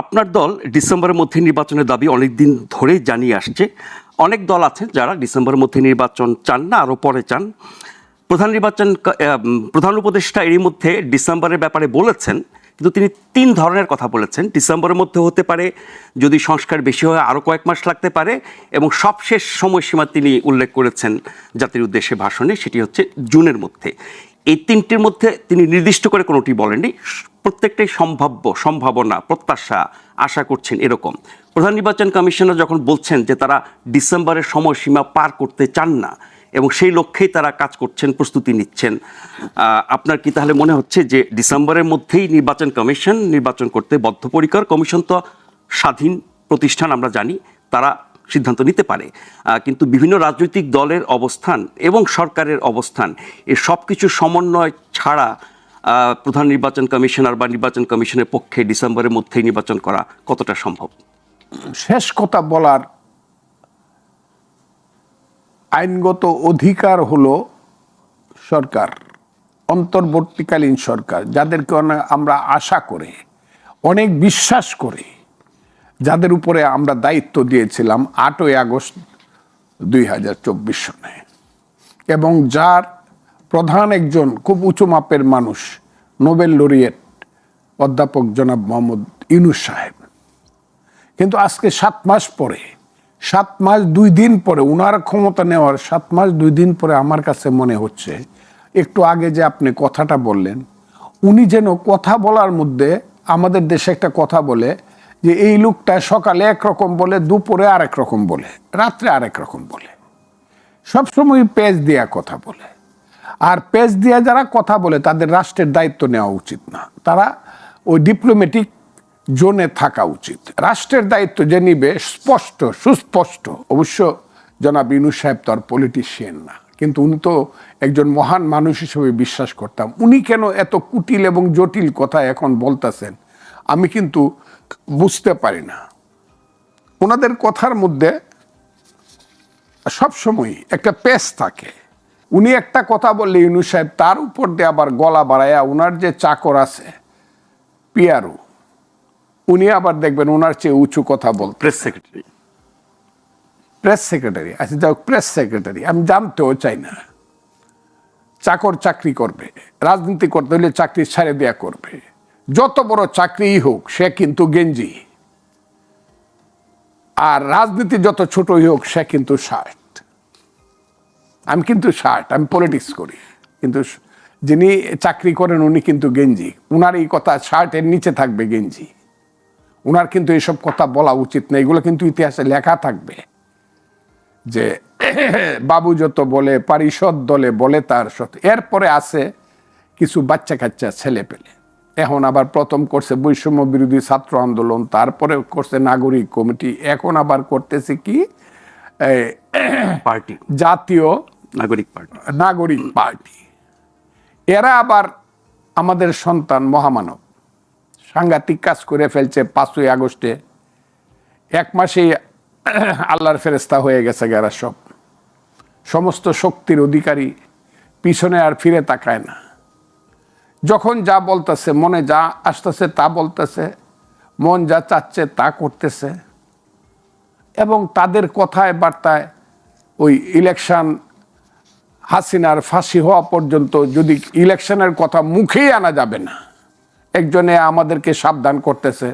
আপনার দল ডিসেম্বরের মধ্যে নির্বাচনের দাবি অনেক দিন ধরেই জানিয়ে আসছে। অনেক দল আছে যারা ডিসেম্বরের মধ্যে নির্বাচন চান না, আরও পরে চান। প্রধান নির্বাচন প্রধান উপদেষ্টা এরই মধ্যে ডিসেম্বরের ব্যাপারে বলেছেন, কিন্তু তিনি তিন ধরনের কথা বলেছেন। ডিসেম্বরের মধ্যে হতে পারে যদি সংস্কার বেশি হয়, আরও কয়েক মাস লাগতে পারে এবং সবশেষ সময়সীমা তিনি উল্লেখ করেছেন জাতির উদ্দেশ্যে ভাষণে, সেটি হচ্ছে জুনের মধ্যে। এই তিনটির মধ্যে তিনি নির্দিষ্ট করে কোনোটি বলেননি। প্রত্যেকটাই সম্ভাব্য, সম্ভাবনা, প্রত্যাশা আশা করছেন এরকম। প্রধান নির্বাচন কমিশনার যখন বলছেন যে তারা ডিসেম্বরের সময়সীমা পার করতে চান না এবং সেই লক্ষ্যেই তারা কাজ করছেন, প্রস্তুতি নিচ্ছেন আপনার কি তাহলে মনে হচ্ছে যে ডিসেম্বরের মধ্যেই নির্বাচন কমিশন নির্বাচন করতে বদ্ধপরিকর? কমিশন তো স্বাধীন প্রতিষ্ঠান আমরা জানি, তারা সিদ্ধান্ত নিতে পারে। কিন্তু বিভিন্ন রাজনৈতিক দলের অবস্থান এবং সরকারের অবস্থান, এ সব কিছু সমন্বয় ছাড়া প্রধান নির্বাচন কমিশনার বা নির্বাচন কমিশনের পক্ষে ডিসেম্বরের মধ্যেই নির্বাচন করা কতটা সম্ভব? শেষ কথা বলার আইনগত অধিকার হলো সরকার, অন্তর্বর্তীকালীন সরকার, যাদেরকে আমরা আশা করে, অনেক বিশ্বাস করে। যাদের উপরে আমরা দায়িত্ব দিয়েছিলাম আটই আগস্ট দুই হাজার চব্বিশ সনে। এবং যার প্রধান একজন খুব উঁচু মাপের মানুষ, নোবেল লরিয়েট অধ্যাপক জনাব মোহাম্মদ ইউনুস সাহেব। কিন্তু আজকে সাত মাস পরে, সাত মাস দুই দিন পরে, উনার ক্ষমতা নেওয়ার সাত মাস দুই দিন পরে আমার কাছে মনে হচ্ছে, একটু আগে যে আপনি কথাটা বললেন, উনি যেন কথা বলার মধ্যে আমাদের দেশে একটা কথা বলে যে এই লোকটা সকালে একরকম বলে, দুপুরে আরেক রকম বলে, রাত্রে আরেক রকম বলে। সবসময় পেজ দেয়া কথা বলে। আর পেজ দিয়া যারা কথা বলে, তাদের রাষ্ট্রের দায়িত্ব নেওয়া উচিত না। তারা ওই ডিপ্লোম্যাটিক জোনে থাকা উচিত। রাষ্ট্রের দায়িত্ব যে নিবে, স্পষ্ট, সুস্পষ্ট। অবশ্য জনাব ইনু সাহেব তো আর পলিটিশিয়ান না। কিন্তু উনি তো একজন মহান মানুষ হিসেবে বিশ্বাস করতাম। উনি কেন এত কুটিল এবং জটিল কথা এখন বলতেছেন? আমি কিন্তু বুঝতে পারি না। ওনাদের কথার মধ্যে সবসময় একটা পেস থাকে। উনি একটা কথা বললে ইউনু সাহেব তার উপর দিয়ে আবার গলা বাড়াইয়া উনার যে চাকর আছে পিয়ারু উনি আবার দেখবেন ওনার চেয়ে উঁচু কথা বল প্রেস সেক্রেটারি প্রেস সেক্রেটারি আচ্ছা যাও প্রেস সেক্রেটারি আমি জানতেও চাই না। চাকর চাকরি করবে রাজনীতি করতে হলে চাকরি ছাড়ে দেয়া করবে। যত বড় চাকরিই হোক, সে কিন্তু গেঞ্জি। আর রাজনীতি যত ছোটই হোক, সে কিন্তু শার্ট। আমি কিন্তু শার্ট, আমি পলিটিক্স করি। কিন্তু যিনি চাকরি করেন, উনি কিন্তু গেঞ্জি। উনার এই কথা শার্টের নিচে থাকবে গেঞ্জি। উনার কিন্তু এইসব কথা বলা উচিত না। এগুলো কিন্তু ইতিহাসে লেখা থাকবে। যে বাবু যত বলে, পারিষদ দলে বলে তার সত এরপরে আছে কিছু বাচ্চা কাচ্চা ছেলে পেলে এখন আবার প্রথম করছে বৈষম্য বিরোধী ছাত্র আন্দোলন তারপরে করছে নাগরিক কমিটি। এখন আবার করতেছে কি? পার্টি। জাতীয় নাগরিক পার্টি। নাগরিক পার্টি। এরা আবার আমাদের সন্তান মহামানব। সাংঘাতিক কাজ করে ফেলছে পাঁচই আগস্টে। এক মাসেই আল্লাহর ফেরেস্তা হয়ে গেছে এরা সব। সমস্ত শক্তির অধিকারী পিছনে আর ফিরে তাকায় না। যখন যা বলতেছে, মনে যা আসতেছে তা বলতেছে, মন যা চাচ্ছে তা করতেছে। এবং তাদের কথায়, বার্তায় ওই ইলেকশন হাসিনার ফাঁসি হওয়া পর্যন্ত যদি ইলেকশনের কথা মুখেই আনা যাবে না, একজনে আমাদেরকে সাবধান করতেছে।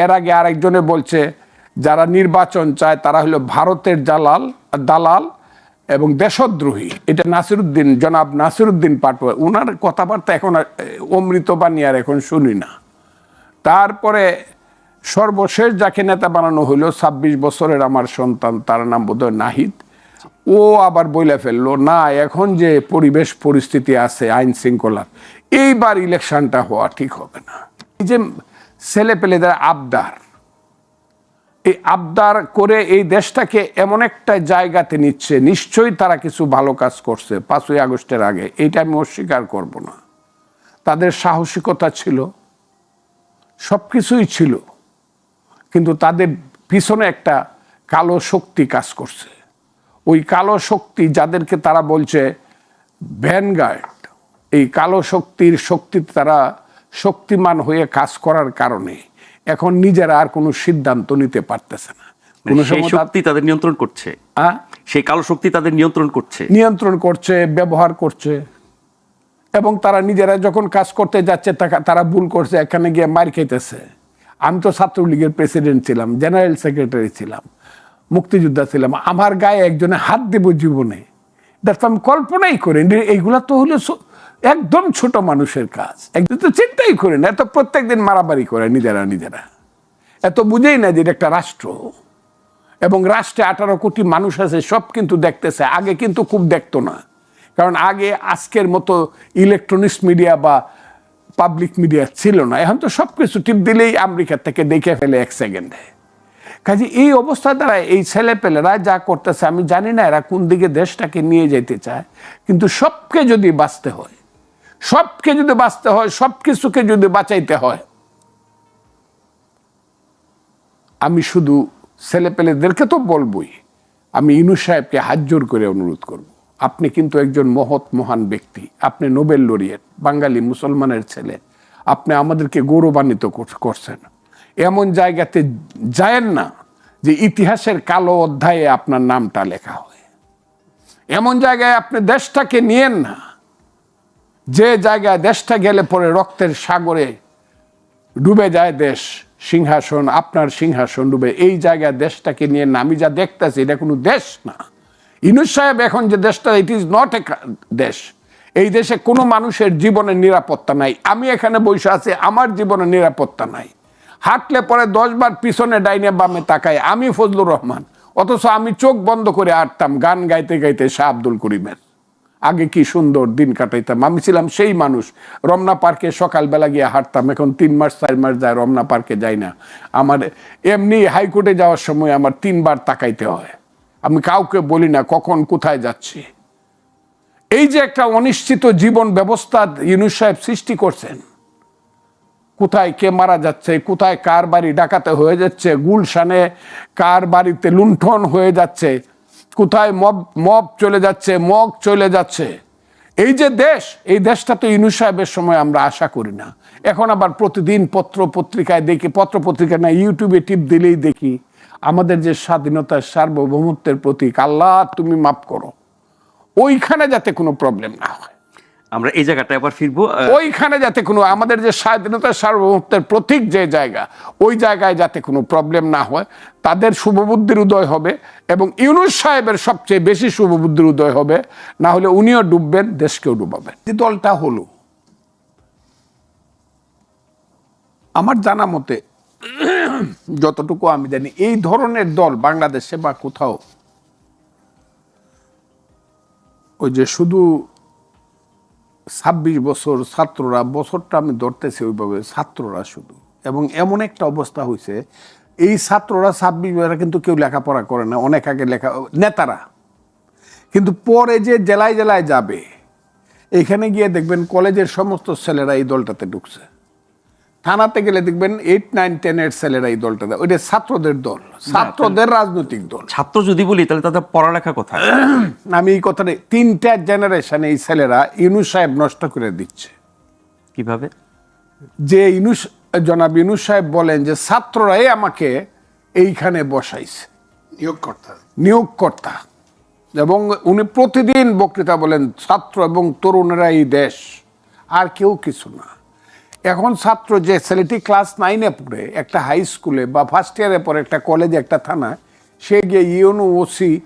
এর আগে আরেকজনে বলছে, যারা নির্বাচন চায় তারা হলো ভারতের জালাল, দালাল এবং দেশদ্রোহী। এটা নাসিরুদ্দিন, জনাব নাসিরুদ্দিন পাটোয়া ওনার কথাবার্তা এখন অমৃত বাণী আর এখন শুনি না। তারপরে সর্বশেষ যাকে নেতা বানানো হলো ছাব্বিশ বছরের আমার সন্তান, তার নাম বোধহয় নাহিদ। ও আবার বইলে ফেলল, না, এখন যে পরিবেশ পরিস্থিতি আছে, আইন শৃঙ্খলার এইবার ইলেকশনটা হওয়া ঠিক হবে না। এই যে ছেলে পেলেদের আবদার এই আবদার করে এই দেশটাকে এমন একটা জায়গাতে নিচ্ছে, নিশ্চয়ই তারা কিছু ভালো কাজ করছে পাঁচই আগস্টের আগে। এইটা আমি অস্বীকার করব না। তাদের সাহসিকতা ছিল সব কিছুই ছিল, কিন্তু তাদের পিছনে একটা কালো শক্তি কাজ করছে। ওই কালো শক্তি যাদেরকে তারা বলছে ভ্যানগার্ড, এই কালো শক্তির শক্তি তারা শক্তিমান হয়ে কাজ করার কারণে এখন নিজেরা আর কোনো সিদ্ধান্ত নিতে পারতেছে না। মানে কোনো শক্তি তাদের নিয়ন্ত্রণ করছে? সেই কালো শক্তি তাদের নিয়ন্ত্রণ করছে। নিয়ন্ত্রণ করছে ব্যবহার করছে। এবং তারা নিজেরা যখন কাজ করতে যাচ্ছে তারা ভুল করছে এখানে গিয়ে মার খেতেছে। আমি তো ছাত্রলীগের প্রেসিডেন্ট ছিলাম জেনারেল সেক্রেটারি ছিলাম মুক্তিযোদ্ধা ছিলাম। আমার গায়ে একজনে হাত দেব জীবনে। আমি কল্পনাই করি এইগুলা তো হলো একদম ছোট মানুষের কাজ। একদম তো চিন্তাই করি না, এত প্রত্যেকদিন মারামারি করে নিজেরা নিজেরা। এত বুঝেই না যে এটা একটা রাষ্ট্র। এবং রাষ্ট্রে আঠারো কোটি মানুষ আছে, সব কিন্তু দেখতেছে, আগে কিন্তু খুব দেখতো না। কারণ আগে আজকের মতো ইলেকট্রনিক্স মিডিয়া বা পাবলিক মিডিয়া ছিল না। এখন তো সব কিছু টিপ দিলেই আমেরিকা থেকে দেখে ফেলে এক সেকেন্ডে কাজে এই অবস্থা দ্বারা এই ছেলে পেলেরা যা করতেছে, আমি জানি না এরা কোন দিকে দেশটাকে নিয়ে যেতে চায়, কিন্তু সবকে যদি বাঁচতে হয় সবকে যদি বাঁচতে হয় সব কিছুকে যদি বাঁচাইতে হয়, আমি শুধু ছেলেপেলেদেরকে তো বলবই, আমি ইনু সাহেবকে হাত জোর করে অনুরোধ করব। আপনি কিন্তু একজন মহৎ, মহান ব্যক্তি। আপনি নোবেল লরিয়েট, বাঙালি, মুসলমানের ছেলে। আপনি আমাদেরকে গৌরবান্বিত করছেন। এমন জায়গাতে যায়েন না যে ইতিহাসের কালো অধ্যায়ে আপনার নামটা লেখা হয়। এমন জায়গায় আপনি দেশটাকে নিয়েন না যে জায়গায় দেশটা গেলে পরে রক্তের সাগরে ডুবে যায় দেশ, সিংহাসন, আপনার সিংহাসন ডুবে। এই জায়গায় দেশটাকে নিয়ে না, আমি যা দেখতেছি, এটা কোনো দেশ না। ইনুস সাহেব এখন যে দেশটা ইট ইজ নট এ দেশ। এই দেশে কোনো মানুষের জীবনের নিরাপত্তা নাই। আমি এখানে বসে আছি, আমার জীবনের নিরাপত্তা নাই। হাঁটলে পরে দশবার পিছনে ডাইনে বামে তাকাই আমি ফজলুর রহমান, অথচ আমি চোখ বন্ধ করে হাঁটতাম, গান গাইতে গাইতে শাহ আব্দুল করিমের। আগে কি সুন্দর দিন কাটাইতাম। আমি ছিলাম সেই মানুষ। রমনা পার্কে সকালবেলা গিয়ে হাঁটতাম। এখন তিন মাস, চার মাস যায় রমনা পার্কে যাই না। আমার এমনি হাইকোর্টে যাওয়ার সময় আমার তিনবার তাকাইতে হয়। আমি কাউকে বলি না কখন কোথায় যাচ্ছি। এই যে একটা অনিশ্চিত জীবন ব্যবস্থা ইউনুস সাহেব সৃষ্টি করছেন। কোথায় কে মারা যাচ্ছে, কোথায় কার বাড়ি ডাকাতে হয়ে যাচ্ছে, গুলশানে কার বাড়িতে লুণ্ঠন হয়ে যাচ্ছে কোথায় মব মব চলে যাচ্ছে, মগ চলে যাচ্ছে। এই যে দেশ, এই দেশটা তো ইনু সাহেবের সময় আমরা আশা করি না। এখন আবার প্রতিদিন পত্র পত্রিকায় দেখি, পত্র পত্রিকা না, ইউটিউবে টিপ দিলেই দেখি, আমাদের যে স্বাধীনতার সার্বভৌমত্বের প্রতীক, আল্লাহ তুমি মাফ করো। ওইখানে যাতে কোনো প্রবলেম না হয়। আমরা এই জায়গাটায় আবার ফিরবো ওইখানে যাতে কোনো আমাদের যে স্বাধীনতার সার্বভৌমত্বের প্রতীক যে জায়গা ওই জায়গায় যাতে কোনো প্রবলেম না হয় তাদের শুভবুদ্ধির উদয় হবে এবং ইউনুস সাহেবের সবচেয়ে বেশি শুভবুদ্ধির উদয় হবে না হলে উনিও ডুববেন দেশকেও ডুবাবেন। যে দলটা হলো আমার জানা মতে যতটুকু আমি জানি এই ধরনের দল বাংলাদেশে বা কোথাও ওই যে শুধু ছাব্বিশ বছর ছাত্ররা, বছরটা আমি ধরতেছি ওইভাবে, ছাত্ররা শুধু। এবং এমন একটা অবস্থা হয়েছে এই ছাত্ররা ছাব্বিশ বছর কিন্তু কেউ লেখাপড়া করে না, অনেক আগে লেখা, নেতারা। কিন্তু পরে যে জেলায় জেলায় যাবে, এখানে গিয়ে দেখবেন কলেজের সমস্ত ছেলেরা এই দলটাতে ঢুকছে। থানাতে গেলে দেখবেন এইট নাইন টেনের ছেলেরা এই দলটাতে ওইটা ছাত্রদের দল। ছাত্রদের রাজনৈতিক দল। ছাত্র যদি বলি তাহলে তাদের পড়ালেখা কোথায়? আমি এই কথাটা তিনটা জেনারেশন এই ছেলেরা ইউনুস সাহেব নষ্ট করে দিচ্ছে। কীভাবে? যে ইনুস জনাব ইনু সাহেব বলেন যে ছাত্ররাই আমাকে এইখানে বসাইছে। নিয়োগকর্তা। নিয়োগকর্তা। এবং উনি প্রতিদিন বক্তৃতা বলেন ছাত্র এবং তরুণেরা এই দেশ। আর কেউ কিছু না। এখন ছাত্র যে ছেলেটি ক্লাস নাইনে পড়ে, একটা হাই স্কুলে বা ফার্স্ট ইয়ারে পরে একটা কলেজে একটা থানায় সে গিয়ে ইউনো ওসি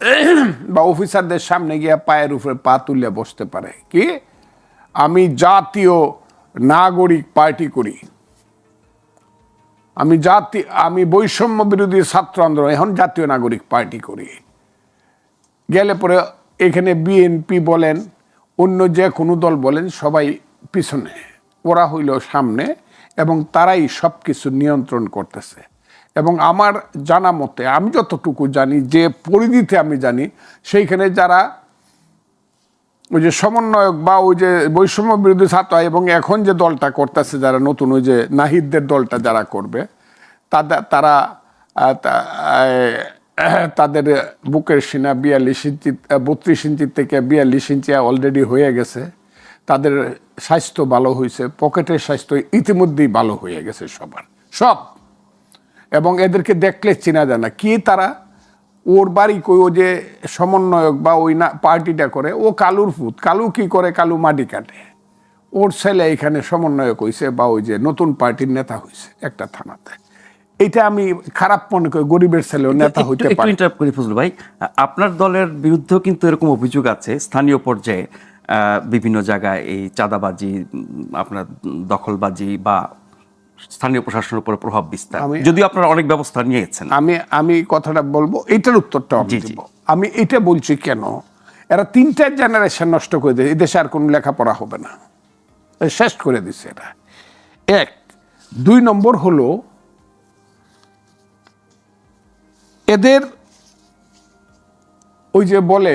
বা অফিসারদের সামনে গিয়ে পায়ের উপরে পা তুলে বসতে পারে। কি? আমি জাতীয় নাগরিক পার্টি করি। আমি জাতি, আমি বৈষম্য বিরোধী ছাত্র আন্দোলন, এখন জাতীয় নাগরিক পার্টি করি। গেলে পরে এখানে বিএনপি বলেন, অন্য যে কোনো দল বলেন, সবাই পিছনে। ওরা হইল সামনে এবং তারাই সব কিছু নিয়ন্ত্রণ করতেছে। এবং আমার জানা মতে, আমি যতটুকু জানি, যে পরিধিতে আমি জানি, সেইখানে যারা ওই যে সমন্বয়ক বা ওই যে বৈষম্য বিরোধী ছাত্র এবং এখন যে দলটা করতেছে, যারা নতুন ওই যে নাহিদদের দলটা যারা করবে তাদের তারা তাদের বুকের সিনা বিয়াল্লিশ ইঞ্চি, বত্রিশ ইঞ্চি থেকে বিয়াল্লিশ ইঞ্চি অলরেডি হয়ে গেছে। তাদের স্বাস্থ্য ভালো হয়েছে পকেটের স্বাস্থ্য ইতিমধ্যেই ভালো হয়ে গেছে সবার সব। এবং এদেরকে দেখলে চেনা যায় না কি তারা ওর বাড়ি কই ও যে সমন্বয়ক বা ওই না পার্টিটা করে ও কালুর ফুত কালু কি করে কালু মাটি কাটে। ওর ছেলে এখানে সমন্বয়ক হয়েছে বা ওই যে নতুন পার্টির নেতা হয়েছে একটা থানাতে। এটা আমি খারাপ মনে করি গরিবের ছেলে নেতা হইতে পারে। interrupt করি ফজলু ভাই। আপনার দলের বিরুদ্ধেও কিন্তু এরকম অভিযোগ আছে স্থানীয় পর্যায়ে। বিভিন্ন জায়গায় এই চাঁদাবাজি আপনার দখলবাজি বা স্থানীয় প্রশাসনের উপর প্রভাব বিস্তার। যদিও আপনারা অনেক ব্যবস্থা নিয়েছেন। আমি আমি কথাটা বলব এটার উত্তরটা আমি এটা বলছি কেন? এরা তিনটা জেনারেশন নষ্ট করে দিয়েছে। এদেশে আর কোনো লেখাপড়া হবে না। শেষ করে দিছে এরা। এক দুই নম্বর হলো এদের ওই যে বলে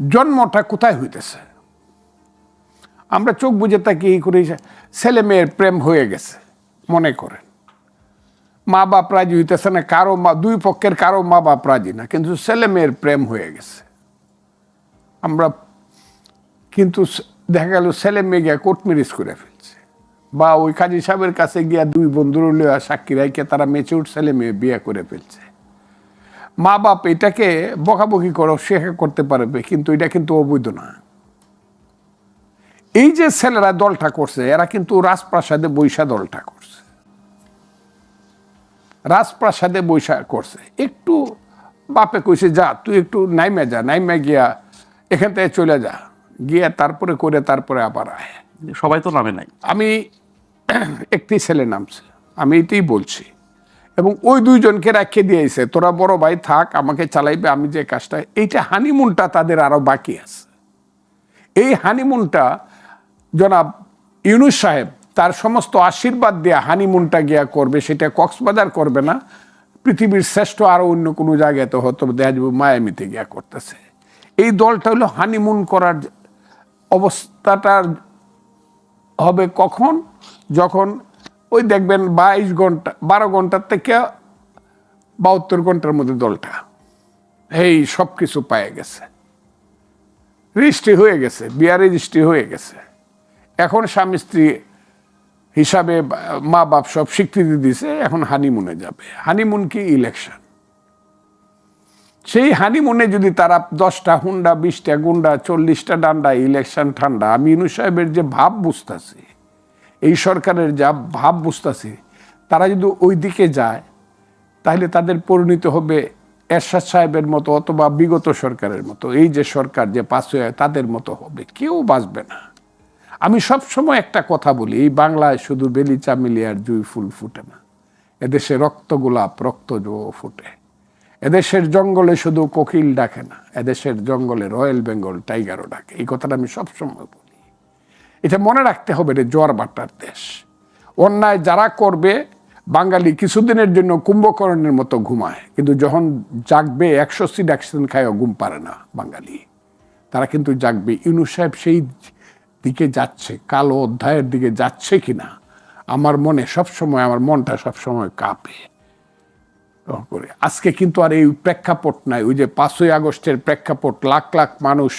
জন্মটা কোথায় হইতেছে? আমরা চোখ বুঝে তাকি এই করে, ছেলে মেয়ের প্রেম হয়ে গেছে, মনে করেন। মা বাপ রাজি হইতেছে না, কারও মা, দুই পক্ষের কারও মা বাপ রাজি না, কিন্তু ছেলে মেয়ের প্রেম হয়ে গেছে। আমরা কিন্তু দেখা গেল ছেলে মেয়ে গিয়া কোর্ট ম্যারেজ করে ফেলছে। বা ওই কাজী সাহেবের কাছে গিয়া দুই বন্ধুর লইয়া সাক্ষী রাইকে তারা মেচুর ছেলে মেয়ে বিয়ে করে ফেলছে। মা বাপ এটাকে বকাবকি করো সে করতে পারবে কিন্তু এটা কিন্তু অবৈধ না। এই যে ছেলেরা দলটা করছে এরা কিন্তু রাজপ্রাসাদে বৈশা দলটা করছে। রাজপ্রাসাদে বৈশা করছে। একটু বাপে কইছে যা তুই একটু নাইমে যা নাইমে গিয়া এখান থেকে চলে যা গিয়া তারপরে করে তারপরে আবার আয়। সবাই তো নামে নাই। আমি একটি ছেলে নামছে আমি এটাই বলছি। এবং ওই দুইজনকে রাখে দিয়েছে, তোরা বড় ভাই, থাক, আমাকে চালাইবে, আমি যে কাজটা এইটা হানিমুনটা তাদের আরও বাকি আছে। এই হানিমুনটা জনাব ইউনুস সাহেব তার সমস্ত আশীর্বাদ দিয়ে হানিমুনটা গিয়া করবে, সেটা কক্সবাজার করবে না, পৃথিবীর শ্রেষ্ঠ আরও অন্য কোনো জায়গায় তো হয়তো দেখা যাবে মায়ামিতে গিয়া করতেছে। এই দলটা হলো হানিমুন করার অবস্থাটা হবে কখন? যখন ওই দেখবেন বাইশ ঘণ্টা, বারো ঘণ্টার থেকে বাহাত্তর ঘণ্টার মধ্যে দলটা। এই সব কিছু পায়ে গেছে। রেজিস্ট্রি হয়ে গেছে, বিয়ার রেজিস্ট্রি হয়ে গেছে। এখন স্বামী স্ত্রী হিসাবে মা বাপ সব স্বীকৃতি দিছে এখন হানিমুনে যাবে। হানিমুন কি ইলেকশন সেই হানিমুনে যদি তারা দশটা হুন্ডা, বিশটা গুন্ডা, চল্লিশটা ডান্ডা ইলেকশন ঠান্ডা, আমি ইনু সাহেবের যে ভাব বুঝতেছি এই সরকারের যা ভাব বুঝতেছি, তারা যদি ওই দিকে যায়, তাহলে তাদের পরিণত হবে এরশাদ সাহেবের মতো অথবা বিগত সরকারের মতো। এই যে সরকার যে পাস হয়ে তাদের মতো হবে। কেউ বাঁচবে না। আমি সব সময় একটা কথা বলি, এই বাংলায় শুধু বেলি চামেলি আর জুই ফুল ফুটে না। এদেশে রক্ত গোলাপ, রক্ত জো ফুটে। এদেশের জঙ্গলে শুধু কোকিল ডাকে না, এদেশের জঙ্গলে রয়্যাল বেঙ্গল টাইগারও ডাকে। এই কথাটা আমি সবসময় বলি। এটা মনে রাখতে হবে রে জোয়ার বাটার দেশ। অন্যায় যারা করবে, বাঙালি কিছুদিনের জন্য কুম্ভকর্ণের মতো ঘুমায়, কিন্তু যখন জাগবে, একশো সিট অ্যাক্সিডেন্ট খায়ও ঘুম পারে না বাঙালি। তারা কিন্তু জাগবে। ইউনুস সাহেব সেই দিকে যাচ্ছে, কালো অধ্যায়ের দিকে যাচ্ছে কি না আমার মনে সবসময় আমার মনটা সবসময় কাঁপে। করে। আজকে কিন্তু আর এই প্রেক্ষাপট নাই। ওই যে পাঁচই আগস্টের প্রেক্ষাপট, লাখ লাখ মানুষ,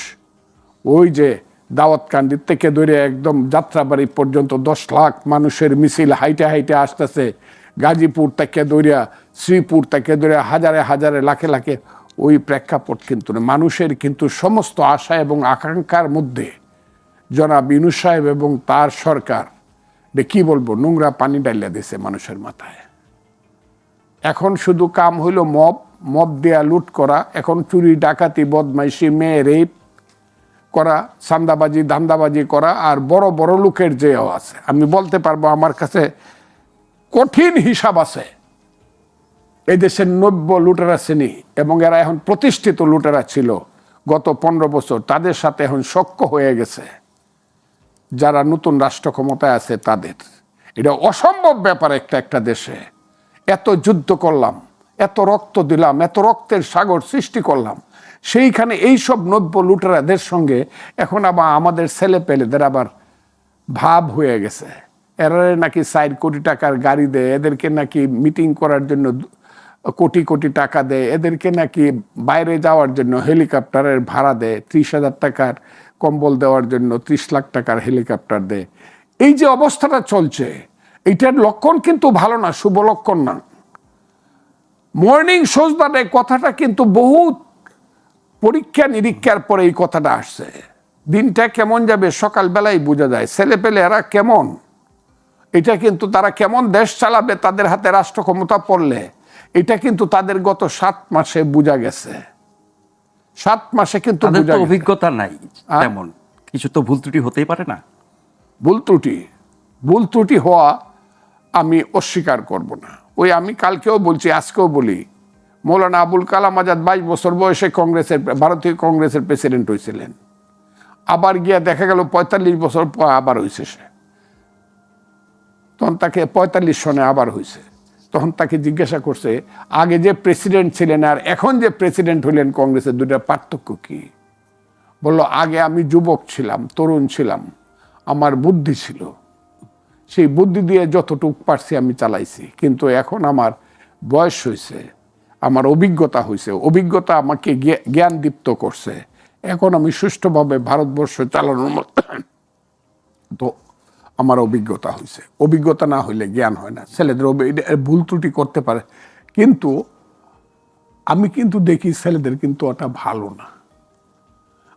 ওই যে দাওয়াতকান্দির থেকে ধরে একদম যাত্রাবাড়ি পর্যন্ত দশ লাখ মানুষের মিছিল হাইটে হাইটে আসতেছে। গাজীপুর থেকে দৌড়িয়া শ্রীপুর থেকে দৌড়িয়া হাজারে হাজারে, লাখে লাখে ওই প্রেক্ষাপট কিন্তু মানুষের কিন্তু সমস্ত আশা এবং আকাঙ্ক্ষার মধ্যে জনাব ইনুস সাহেব এবং তার সরকার কি বলব, নোংরা পানি ডালিয়া দিছে মানুষের মাথায়। এখন শুধু কাম হইল মব মব দেয়া লুট করা, এখন চুরি, ডাকাতি, বদমাইশি, মেয়ে, রেপ করা সান্দাবাজি ধান্দাবাজি করা আর বড় বড় লোকের যে আছে। আমি বলতে পারব আমার কাছে কঠিন হিসাব আছে। এই দেশের নব্য লুটেরা শ্রেণি এবং এরা এখন প্রতিষ্ঠিত লুটেরা ছিল গত পনেরো বছর। তাদের সাথে এখন সক্য হয়ে গেছে। যারা নতুন রাষ্ট্র ক্ষমতায় আছে তাদের। এটা অসম্ভব ব্যাপার একটা একটা দেশে। এত যুদ্ধ করলাম। এত রক্ত দিলাম, এত রক্তের সাগর সৃষ্টি করলাম। সেইখানে এই সব নব্য লুটেরাদের সঙ্গে এখন আবার আমাদের ছেলে পেলেদের আবার ভাব হয়ে গেছে। এরা নাকি ষাট কোটি টাকার গাড়ি দেয়, এদেরকে নাকি মিটিং করার জন্য কোটি কোটি টাকা দেয়, এদেরকে নাকি বাইরে যাওয়ার জন্য হেলিকপ্টারের ভাড়া দেয়, ত্রিশ হাজার টাকার কম্বল দেওয়ার জন্য ত্রিশ লাখ টাকার হেলিকপ্টার দেয়। এই যে অবস্থাটা চলছে, এইটার লক্ষণ কিন্তু ভালো না, শুভ লক্ষণ না। মর্নিং সোজদার এই কথাটা কিন্তু বহুত পরীক্ষা নিরীক্ষার পরে এই কথাটা আসছে। দিনটা কেমন যাবে? সকালবেলায় বোঝা যায়। ছেলে পেলে এরা কেমন? এটা কিন্তু তারা কেমন দেশ চালাবে? তাদের হাতে রাষ্ট্র ক্ষমতা পড়লে। এটা কিন্তু তাদের গত সাত মাসে বোঝা গেছে। সাত মাসে কিন্তু। অভিজ্ঞতা নাই? তেমন। কিছু তো ভুল ত্রুটি হতেই পারে না। ভুল ত্রুটি। ভুল ত্রুটি হওয়া আমি অস্বীকার করব না। ওই আমি কালকেও বলছি, আজকেও বলি। মৌলানা আবুল কালাম আজাদ বাইশ বছর বয়সে কংগ্রেসের ভারতীয় কংগ্রেসের প্রেসিডেন্ট হয়েছিলেন। আবার গিয়া দেখা গেল পঁয়তাল্লিশ বছর পর আবার হয়েছে সে। তখন তাকে পঁয়তাল্লিশ সনে আবার হয়েছে তখন তাকে জিজ্ঞাসা করছে, আগে যে প্রেসিডেন্ট ছিলেন আর এখন যে প্রেসিডেন্ট হইলেন কংগ্রেসের দুটার পার্থক্য কি? বলল, আগে আমি যুবক ছিলাম, তরুণ ছিলাম, আমার বুদ্ধি ছিল। সেই বুদ্ধি দিয়ে যতটুক পারছি আমি চালাইছি। কিন্তু এখন আমার বয়স হয়েছে আমার অভিজ্ঞতা হয়েছে অভিজ্ঞতা আমাকে জ্ঞান দীপ্ত করছে। এখন আমি সুষ্ঠুভাবে ভারতবর্ষ চালানোর মতো তো আমার অভিজ্ঞতা হয়েছে অভিজ্ঞতা না হইলে জ্ঞান হয় না। ছেলেদের ভুল ত্রুটি করতে পারে। কিন্তু আমি কিন্তু দেখি ছেলেদের কিন্তু ওটা ভালো না।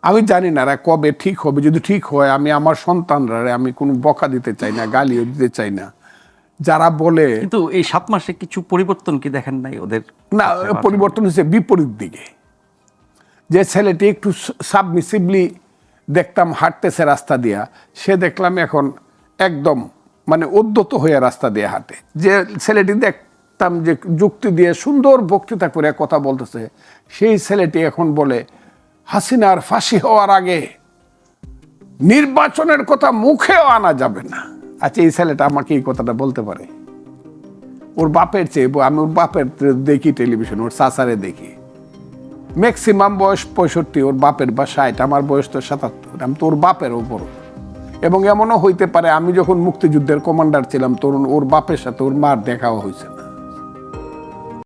আমি জানি না এরা কবে ঠিক হবে। যদি ঠিক হয় আমি আমার সন্তানরা আমি কোনো বকা দিতে চাই না গালিও দিতে চাই না। যারা বলে কিন্তু এই সাত মাসে কিছু পরিবর্তন কি দেখেন নাই ওদের? না পরিবর্তন হয়েছে বিপরীত দিকে। যে ছেলেটি একটু সাবমিসিভলি দেখতাম হাঁটতেছে রাস্তা দিয়া সে দেখলাম এখন একদম মানে উদ্যত হয়ে রাস্তা দিয়ে হাঁটে। যে ছেলেটি দেখতাম যে যুক্তি দিয়ে সুন্দর বক্তৃতা করে কথা বলতেছে সেই ছেলেটি এখন বলে হাসিনার ফাঁসি হওয়ার আগে নির্বাচনের কথা মুখেও আনা যাবে না। আচ্ছা এই ছেলেটা আমাকে এই কথাটা বলতে পারে? ওর বাপের চেয়ে আমি ওর বাপের দেখি টেলিভিশন, ওর সাসারে দেখি। ম্যাক্সিমাম বয়স পঁয়ষট্টি, ওর বাপের বা ষাট, আমার বয়স তো সাতাত্তর, আমি তো ওর বাপের ওপর এবং এমনও হইতে পারে, আমি যখন মুক্তিযুদ্ধের কমান্ডার ছিলাম, তরুণ, ওর বাপের সাথে ওর মার দেখাও হয়েছে